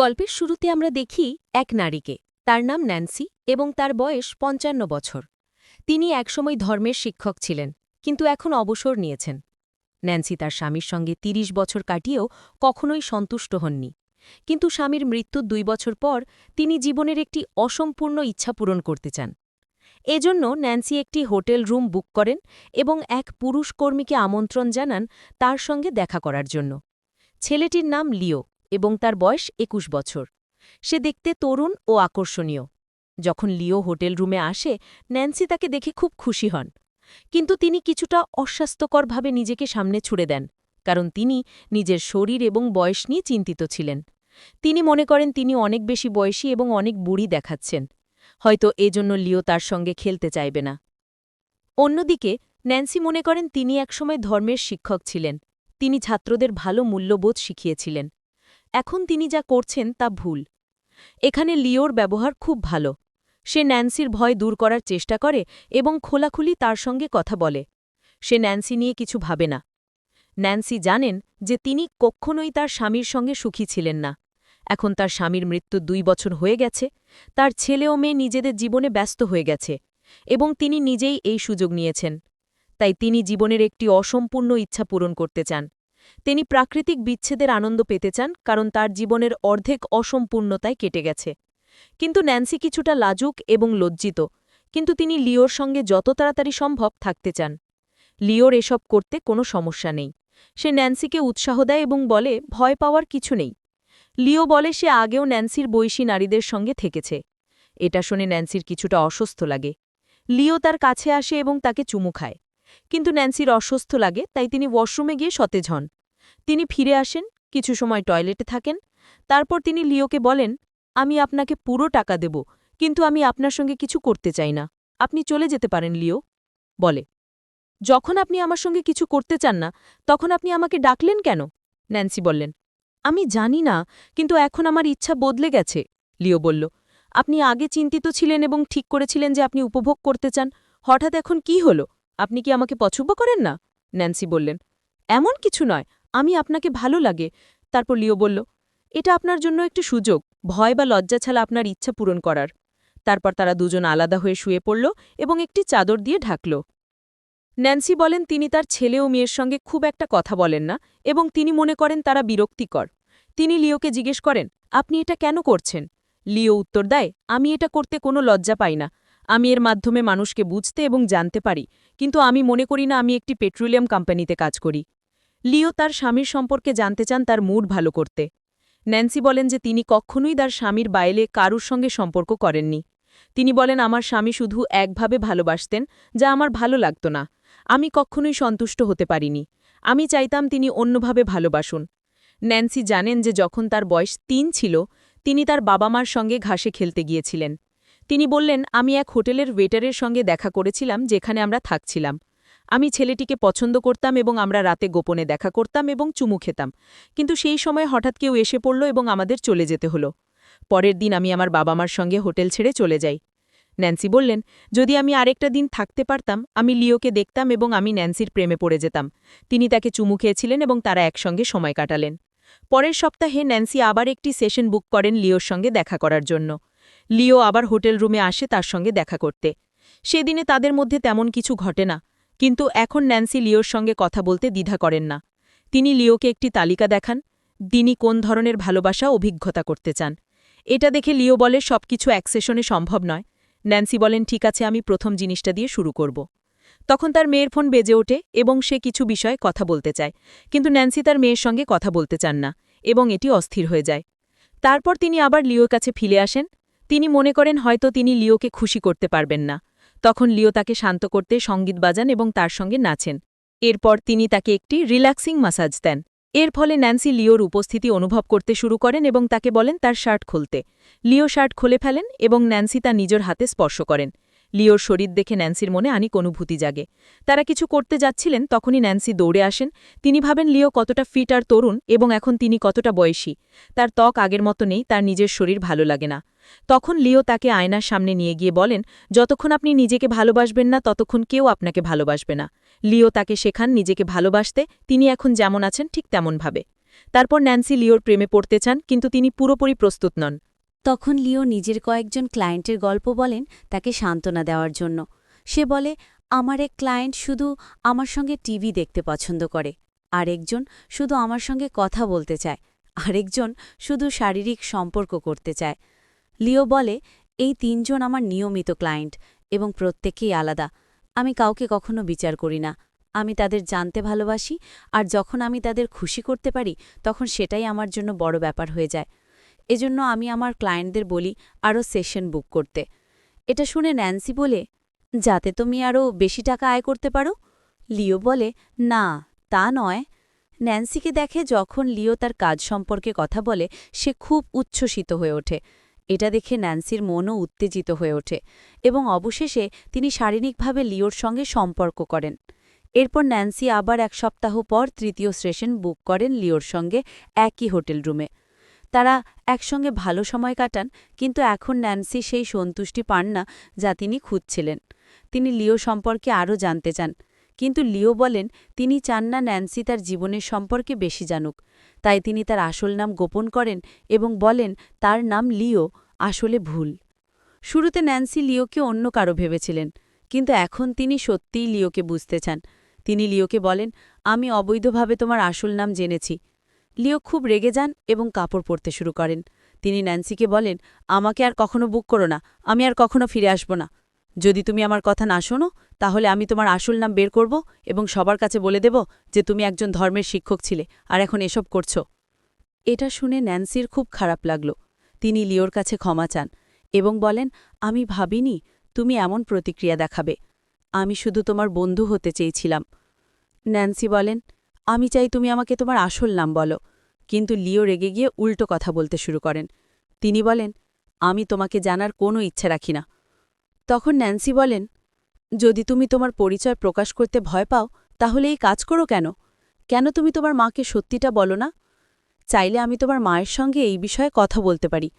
গল্পের শুরুতে আমরা দেখি এক নারীকে। তার নাম ন্যান্সি এবং তার বয়স পঞ্চান্ন বছর। তিনি একসময় ধর্মের শিক্ষক ছিলেন, কিন্তু এখন অবসর নিয়েছেন। ন্যান্সি তার স্বামীর সঙ্গে ৩০ বছর কাটিয়েও কখনোই সন্তুষ্ট হননি। কিন্তু স্বামীর মৃত্যুর দুই বছর পর তিনি জীবনের একটি অসম্পূর্ণ ইচ্ছা পূরণ করতে চান। এজন্য ন্যান্সি একটি হোটেল রুম বুক করেন এবং এক পুরুষ কর্মীকে আমন্ত্রণ জানান তার সঙ্গে দেখা করার জন্য। ছেলেটির নাম লিও। এবং তার বয়স একুশ বছর। সে দেখতে তরুণ ও আকর্ষণীয়। যখন লিও হোটেল রুমে আসে, ন্যান্সি তাকে দেখে খুব খুশি হন। কিন্তু তিনি কিছুটা অস্বাস্থ্যকরভাবে নিজেকে সামনে ছুড়ে দেন, কারণ তিনি নিজের শরীর এবং বয়স নিয়ে চিন্তিত ছিলেন। তিনি মনে করেন তিনি অনেক বেশি বয়সী এবং অনেক বুড়ি দেখাচ্ছেন। হয়তো এজন্য লিও তার সঙ্গে খেলতে চাইবে না। অন্যদিকে, ন্যান্সি মনে করেন তিনি একসময় ধর্মের শিক্ষক ছিলেন। তিনি ছাত্রদের ভালো মূল্যবোধ শিখিয়েছিলেন। এখন তিনি যা করছেন তা ভুল। এখানে লিওর ব্যবহার খুব ভালো। সে ন্যান্সির ভয় দূর করার চেষ্টা করে এবং খোলাখুলি তার সঙ্গে কথা বলে। সে ন্যান্সি নিয়ে কিছু ভাবে না। ন্যান্সি জানেন যে তিনি কখনোই তার স্বামীর সঙ্গে সুখী ছিলেন না। এখন তার স্বামীর মৃত্যু দুই বছর হয়ে গেছে, তার ছেলে ও মেয়ে নিজেদের জীবনে ব্যস্ত হয়ে গেছে এবং তিনি নিজেই এই সুযোগ নিয়েছেন। তাই তিনি জীবনের একটি অসম্পূর্ণ ইচ্ছা পূরণ করতে চান। তিনি প্রাকৃতিক বিচ্ছেদের আনন্দ পেতে চান কারণ তার জীবনের অর্ধেক অসম্পূর্ণতায় কেটে গেছে। কিন্তু ন্যান্সি কিছুটা লাজুক এবং লজ্জিত, কিন্তু তিনি লিওর সঙ্গে যত তাড়াতাড়ি সম্ভব থাকতে চান। লিওর এসব করতে কোনো সমস্যা নেই। সে ন্যান্সিকে উৎসাহ দেয় এবং বলে, ভয় পাওয়ার কিছু নেই। লিও বলে, সে আগেও ন্যান্সির বৈশী নারীদের সঙ্গে থেকেছে। এটা শুনে ন্যান্সির কিছুটা অসুস্থ লাগে। লিও তার কাছে আসে এবং তাকে চুমু খায়। কিন্তু ন্যান্সির অসুস্থ লাগে, তাই তিনি ওয়াশরুমে গিয়ে সতেজ হন। তিনি ফিরে আসেন, কিছু সময় টয়লেটে থাকেন। তারপর তিনি লিওকে বলেন, আমি আপনাকে পুরো টাকা দেব, কিন্তু আমি আপনার সঙ্গে কিছু করতে চাই না। আপনি চলে যেতে পারেন, লিও। বলে। যখন আপনি আমার সঙ্গে কিছু করতে চান না, তখন আপনি আমাকে ডাকলেন কেন? ন্যান্সি বললেন, আমি জানি না, কিন্তু এখন আমার ইচ্ছা বদলে গেছে। লিও বলল, আপনি আগে চিন্তিত ছিলেন এবং ঠিক করেছিলেন যে আপনি উপভোগ করতে চান। হঠাৎ এখন কি হলো? আপনি কি আমাকে পছন্দ করেন না? ন্যান্সি বললেন, এমন কিছু নয়। আমি আপনাকে ভালো লাগে। তারপর লিও বলল, এটা আপনার জন্য একটি সুযোগ। ভয় বা লজ্জা ছাড়া আপনার ইচ্ছা পূরণ করার। তারপর তারা দুজন আলাদা হয়ে শুয়ে পড়ল এবং একটি চাদর দিয়ে ঢাকল। ন্যান্সি বলেন, তিনি তার ছেলে ও মেয়ের সঙ্গে খুব একটা কথা বলেন না এবং তিনি মনে করেন তারা বিরক্তিকর। তিনি লিওকে জিজ্ঞেস করেন, আপনি এটা কেন করছেন? লিও উত্তর দেয়, আমি এটা করতে কোনো লজ্জা পাই না। আমি এর মাধ্যমে মানুষকে বুঝতে এবং জানতে পারি, কিন্তু আমি মনে করি না আমি একটি পেট্রোলিয়াম কোম্পানিতে কাজ করি। লিও তার স্বামীর সম্পর্কে জানতে চান তার মুড ভালো করতে। ন্যান্সি বলেন যে তিনি কখনোই তার স্বামীর বাইলে কারুর সঙ্গে সম্পর্ক করেননি। তিনি বলেন, আমার স্বামী শুধু একভাবে ভালোবাসতেন, যা আমার ভালো লাগত না। আমি কখনোই সন্তুষ্ট হতে পারিনি। আমি চাইতাম তিনি অন্যভাবে ভালোবাসুন। ন্যান্সি জানেন যে যখন তার বয়স তিন ছিল, তিনি তার বাবা মার সঙ্গে ঘাসে খেলতে গিয়েছিলেন। তিনি বললেন, আমি এক হোটেলের ওয়েটারের সঙ্গে দেখা করেছিলাম, যেখানে আমরা থাকছিলাম। আমি ছেলেটিকে পছন্দ করতাম এবং আমরা রাতে গোপনে দেখা করতাম এবং চুমু খেতাম। কিন্তু সেই সময় হঠাৎ কেউ এসে পড়ল এবং আমাদের চলে যেতে হলো। পরের দিন আমি আমার বাবা মার সঙ্গে হোটেল ছেড়ে চলে যাই। ন্যান্সি বললেন, যদি আমি আরেকটা দিন থাকতে পারতাম, আমি লিওকে দেখতাম এবং আমি ন্যান্সির প্রেমে পড়ে যেতাম। তিনি তাকে চুমু খেয়েছিলেন এবং তারা একসঙ্গে সময় কাটালেন। পরের সপ্তাহে ন্যান্সি আবার একটি সেশন বুক করেন লিওর সঙ্গে দেখা করার জন্য। লিও আবার হোটেল রুমে আসে তার সঙ্গে দেখা করতে। সেদিনে তাদের মধ্যে তেমন কিছু ঘটে না। কিন্তু এখন ন্যান্সি লিওর সঙ্গে কথা বলতে দ্বিধা করেন না। তিনি লিওকে একটি তালিকা দেখান, তিনি কোন ধরনের ভালোবাসা, অভিজ্ঞতা করতে চান। এটা দেখে লিও বলে, সবকিছু এক সেশনে সম্ভব নয়। ন্যান্সি বলেন, ঠিক আছে, আমি প্রথম জিনিসটা দিয়ে শুরু করব। তখন তার মেয়ের ফোন বেজে ওঠে এবং সে কিছু বিষয়ে কথা বলতে চায়। কিন্তু ন্যান্সি তার মেয়ের সঙ্গে কথা বলতে চান না এবং এটি অস্থির হয়ে যায়। তারপর তিনি আবার লিওর কাছে ফিরে আসেন। তিনি মনে করেন, হয়তো তিনি লিওকে খুশি করতে পারবেন না। তখন লিও তাকে শান্ত করতে সংগীত বাজান এবং তার সঙ্গে নাচেন। এরপর তিনি তাকে একটি রিল্যাক্সিং মাসাজ দেন। এর ফলে ন্যান্সি লিওর উপস্থিতি অনুভব করতে শুরু করেন এবং তাকে বলেন তার শার্ট খুলতে। লিও শার্ট খুলে ফেলেন এবং ন্যান্সি তা নিজের হাতে স্পর্শ করেন। লিওর শরীর দেখে ন্যান্সির মনে আনিক অনুভূতি জাগে। তারা কিছু করতে যাচ্ছিলেন, তখনই ন্যান্সি দৌড়ে আসেন। তিনি ভাবেন লিও কতটা ফিট আর তরুণ এবং এখন তিনি কতটা বয়সী। তার ত্বক আগের মতো নেই, তার নিজের শরীর ভালো লাগে না। তখন লিও তাকে আয়নার সামনে নিয়ে গিয়ে বলেন, যতক্ষণ আপনি নিজেকে ভালোবাসবেন না, ততক্ষণ কেউ আপনাকে ভালোবাসবে না লিও তাকে শেখান নিজেকে ভালোবাসতে, তিনি এখন যেমন আছেন, ঠিক তেমনভাবে তারপর ন্যান্সি লিওর প্রেমে পড়তে চান, কিন্তু তিনি পুরোপুরি প্রস্তুত নন। তখন লিও নিজের কয়েকজন ক্লায়েন্টের গল্প বলেন তাকে সান্ত্বনা দেওয়ার জন্য। সে বলে, আমার এক ক্লায়েন্ট শুধু আমার সঙ্গে টিভি দেখতে পছন্দ করে। আরেকজন শুধু আমার সঙ্গে কথা বলতে চায়। আরেকজন শুধু শারীরিক সম্পর্ক করতে চায়। লিও বলে, এই তিনজন আমার নিয়মিত ক্লায়েন্ট এবং প্রত্যেকেই আলাদা। আমি কাউকে কখনো বিচার করি না। আমি তাদের জানতে ভালোবাসি আর যখন আমি তাদের খুশি করতে পারি, তখন সেটাই আমার জন্য বড় ব্যাপার হয়ে যায়। এজন্য আমি আমার ক্লায়েন্টদের বলি আরও সেশন বুক করতে। এটা শুনে ন্যান্সি বলে, যাতে তুমি আরও বেশি টাকা আয় করতে পারো? লিও বলে, না, তা নয়। ন্যান্সিকে দেখে যখন লিও তার কাজ সম্পর্কে কথা বলে, সে খুব উচ্ছ্বসিত হয়ে ওঠে। এটা দেখে ন্যান্সির মনও উত্তেজিত হয়ে ওঠে এবং অবশেষে তিনি শারীরিকভাবে লিওর সঙ্গে সম্পর্ক করেন। এরপর ন্যান্সি আবার এক সপ্তাহ পর তৃতীয় সেশন বুক করেন লিওর সঙ্গে একই হোটেল রুমে। তারা একসঙ্গে ভালো সময় কাটান, কিন্তু এখন ন্যান্সি সেই সন্তুষ্টি পান না যা তিনি খুঁজছিলেন। তিনি লিও সম্পর্কে আরও জানতে চান। কিন্তু লিও বলেন, তিনি চান না ন্যান্সি তার জীবনের সম্পর্কে বেশি জানুক। তাই তিনি তার আসল নাম গোপন করেন এবং বলেন, তার নাম লিও, আসলে ভুল। শুরুতে ন্যান্সি লিওকে অন্য কারও ভেবেছিলেন, কিন্তু এখন তিনি সত্যিই লিওকে বুঝতে চান। তিনি লিওকে বলেন, আমি অবৈধভাবে তোমার আসল নাম জেনেছি লিও খুব রেগে যান এবং কাপড় পরতে শুরু করেন। তিনি ন্যান্সিকে বলেন, আমাকে আর কখনো বুক করো না, আমি আর কখনো ফিরে আসব না। যদি তুমি আমার কথা না শোনো, তাহলে আমি তোমার আসল নাম বের করব এবং সবার কাছে বলে দেব যে তুমি একজন ধর্মের শিক্ষক ছিলে আর এখন এসব করছ। এটা শুনে ন্যান্সির খুব খারাপ লাগল। তিনি লিওর কাছে ক্ষমা চান এবং বলেন, আমি ভাবিনি তুমি এমন প্রতিক্রিয়া দেখাবে। আমি শুধু তোমার বন্ধু হতে চেয়েছিলাম। ন্যান্সি বলেন, আমি চাই তুমি আমাকে তোমার আসল নাম বলো। কিন্তু লিও রেগে গিয়ে উল্টো কথা বলতে শুরু করেন। তিনি বলেন, আমি তোমাকে জানার কোনো ইচ্ছে রাখি না। তখন ন্যান্সি বলেন, যদি তুমি তোমার পরিচয় প্রকাশ করতে ভয় পাও, তাহলে এই কাজ করো কেন? কেন তুমি তোমার মাকে সত্যিটা বলো না? চাইলে আমি তোমার মায়ের সঙ্গে এই বিষয়ে কথা বলতে পারি।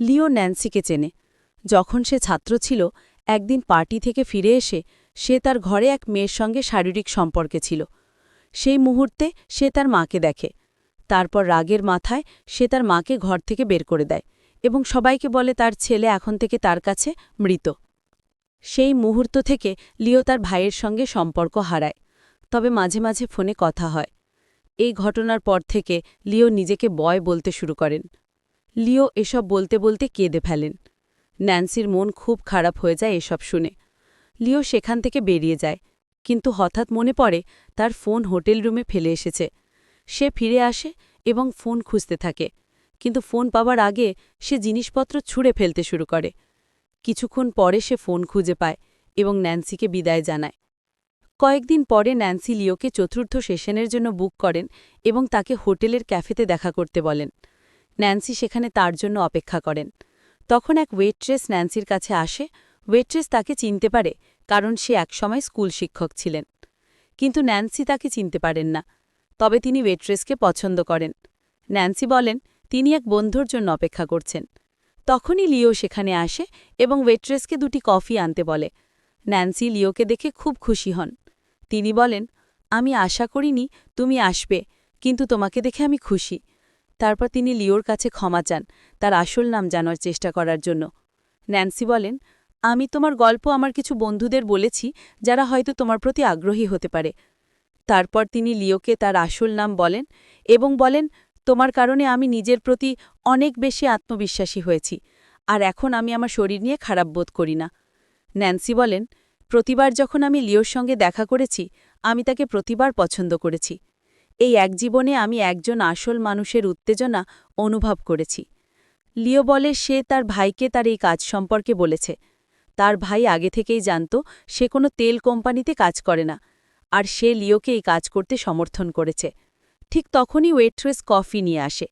লিও ন্যান্সিকে চেনে। যখন সে ছাত্র ছিল, একদিন পার্টি থেকে ফিরে এসে সে তার ঘরে এক মেয়ের সঙ্গে শারীরিক সম্পর্কে ছিল। সেই মুহূর্তে সে তার মাকে দেখে। তারপর রাগের মাথায় সে তার মাকে ঘর থেকে বের করে দেয় এবং সবাইকে বলে তার ছেলে এখন থেকে তার কাছে মৃত। সেই মুহূর্ত থেকে লিও তার ভাইয়ের সঙ্গে সম্পর্ক হারায়। তবে মাঝে মাঝে ফোনে কথা হয়। এই ঘটনার পর থেকে লিও নিজেকে বয় বলতে শুরু করেন। লিও এসব বলতে বলতে কেঁদে ফেলেন। ন্যান্সির মন খুব খারাপ হয়ে যায় এসব শুনে। লিও সেখান থেকে বেরিয়ে যায়। কিন্তু হঠাৎ মনে পড়ে তার ফোন হোটেল রুমে ফেলে এসেছে। সে ফিরে আসে এবং ফোন খুঁজতে থাকে। কিন্তু ফোন পাবার আগে সে জিনিসপত্র ছুঁড়ে ফেলতে শুরু করে। কিছুক্ষণ পরে সে ফোন খুঁজে পায় এবং ন্যান্সিকে বিদায় জানায়। কয়েকদিন পরে ন্যান্সি লিওকে চতুর্থ সেশনের জন্য বুক করেন এবং তাকে হোটেলের ক্যাফেতে দেখা করতে বলেন। ন্যান্সি সেখানে তার জন্য অপেক্ষা করেন। তখন এক ওয়েট্রেস ন্যান্সির কাছে আসে। ওয়েট্রেস তাকে চিনতে পারে কারণ সে একসময় স্কুল শিক্ষক ছিলেন। কিন্তু ন্যান্সি তাকে চিনতে পারেন না। তবে তিনি ওয়েট্রেসকে পছন্দ করেন। ন্যান্সি বলেন, তিনি এক বন্ধুর জন্য অপেক্ষা করছেন। তখনই লিও সেখানে আসে এবং ওয়েট্রেসকে দুটি কফি আনতে বলে। ন্যান্সি লিওকে দেখে খুব খুশি হন। তিনি বলেন, আমি আশা করিনি তুমি আসবে, কিন্তু তোমাকে দেখে আমি খুশি। তারপর তিনি লিওর কাছে ক্ষমা চান, তার আসল নাম জানার চেষ্টা করার জন্য। ন্যান্সি বলেন, আমি তোমার গল্প আমার কিছু বন্ধুদের বলেছি যারা হয়তো তোমার প্রতি আগ্রহী হতে পারে। তারপর তিনি লিওকে তার আসল নাম বলেন এবং বলেন তোমার কারণে আমি নিজের প্রতি অনেক বেশি আত্মবিশ্বাসী হয়েছি, আর এখন আমি আমার শরীর নিয়ে খারাপ বোধ করি না। ন্যান্সি বলেন, প্রতিবার যখন আমি লিওর সঙ্গে দেখা করেছি, আমি তাকে প্রতিবার পছন্দ করেছি। এই এক জীবনে আমি একজন আসল মানুষের উত্তেজনা অনুভব করেছি। লিও বলে, সে তার ভাইকে তার এই কাজ সম্পর্কে বলেছে। তার ভাই আগে থেকেই জানত, সে কোনো তেল কোম্পানিতে কাজ করে না, আর সে লিওকে এই কাজ করতে সমর্থন করেছে। ঠিক তখনই ওয়েট্রেস কফি নিয়ে আসে।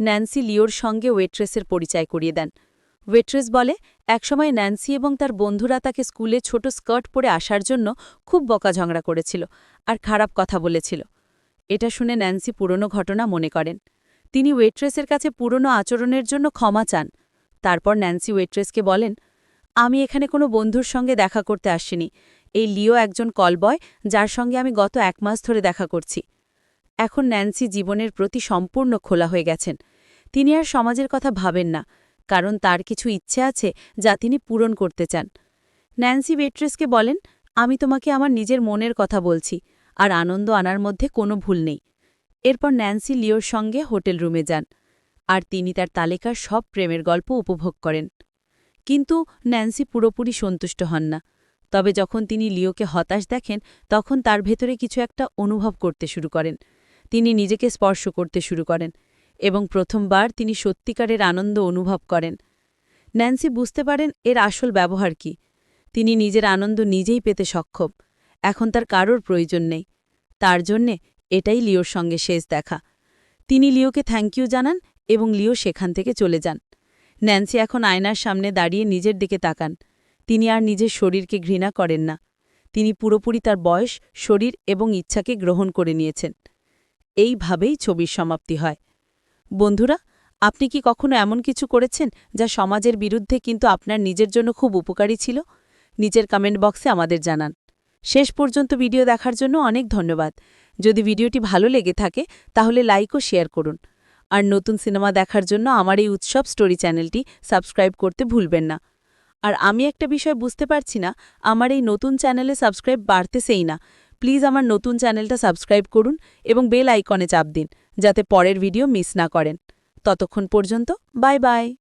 ন্যান্সি লিওর সঙ্গে ওয়েট্রেসের পরিচয় করিয়ে দেন। ওয়েট্রেস বলে, একসময় ন্যান্সি এবং তার বন্ধুরা তাকে স্কুলে ছোট স্কার্ট পরে আসার জন্য খুব বকাঝগড়া করেছিল আর খারাপ কথা বলেছিল। এটা শুনে ন্যান্সি পুরনো ঘটনা মনে করেন। তিনি ওয়েট্রেসের কাছে পুরনো আচরণের জন্য ক্ষমা চান। তারপর ন্যান্সি ওয়েট্রেসকে বলেন, আমি এখানে কোনো বন্ধুর সঙ্গে দেখা করতে আসিনি। এই লিও একজন কলবয় যার সঙ্গে আমি গত এক মাস ধরে দেখা করছি। এখন ন্যান্সি জীবনের প্রতি সম্পূর্ণ খোলা হয়ে গেছেন। তিনি আর সমাজের কথা ভাবেন না, কারণ তার কিছু ইচ্ছে আছে যা তিনি পূরণ করতে চান। ন্যান্সি বেট্রেসকে বলেন, আমি তোমাকে আমার নিজের মনের কথা বলছি, আর আনন্দ আনার মধ্যে কোনো ভুল নেই। এরপর ন্যান্সি লিওর সঙ্গে হোটেল রুমে যান, আর তিনি তার তালিকার সব প্রেমের গল্প উপভোগ করেন। কিন্তু ন্যান্সি পুরোপুরি সন্তুষ্ট হন না। তবে যখন তিনি লিওকে হতাশ দেখেন, তখন তার ভেতরে কিছু একটা অনুভব করতে শুরু করেন। তিনি নিজেকে স্পর্শ করতে শুরু করেন এবং প্রথমবার তিনি সত্যিকারের আনন্দ অনুভব করেন। ন্যান্সি বুঝতে পারেন এর আসল ব্যবহার কি। তিনি নিজের আনন্দ নিজেই পেতে সক্ষম। এখন তার কারোর প্রয়োজন নেই। তার জন্যে এটাই লিওর সঙ্গে শেষ দেখা। তিনি লিওকে থ্যাংক ইউ জানান এবং লিও সেখান থেকে চলে যান। ন্যান্সি এখন আয়নার সামনে দাঁড়িয়ে নিজের দিকে তাকান। তিনি আর নিজের শরীরকে ঘৃণা করেন না। তিনি পুরোপুরি তার বয়স, শরীর এবং ইচ্ছাকে গ্রহণ করে নিয়েছেন। এইভাবেই ছবির সমাপ্তি হয়। বন্ধুরা, আপনি কি কখনো এমন কিছু করেছেন যা সমাজের বিরুদ্ধে কিন্তু আপনার নিজের জন্য খুব উপকারী ছিল? নিচের কমেন্ট বক্সে আমাদের জানান। শেষ পর্যন্ত ভিডিও দেখার জন্য অনেক ধন্যবাদ। যদি ভিডিওটি ভালো লেগে থাকে, তাহলে লাইক ও শেয়ার করুন। আর নতুন সিনেমা দেখার জন্য আমার এই উৎসব স্টোরি চ্যানেলটি সাবস্ক্রাইব করতে ভুলবেন না। আর আমি একটা বিষয় বুঝতে পারছি না, আমার এই নতুন চ্যানেলে সাবস্ক্রাইব বাড়তেছেই না। প্লিজ আমার নতুন চ্যানেলটা সাবস্ক্রাইব করুন এবং বেল আইকনে চাপ দিন, যাতে পরের ভিডিও মিস না করেন। ততক্ষণ পর্যন্ত, বাই বাই।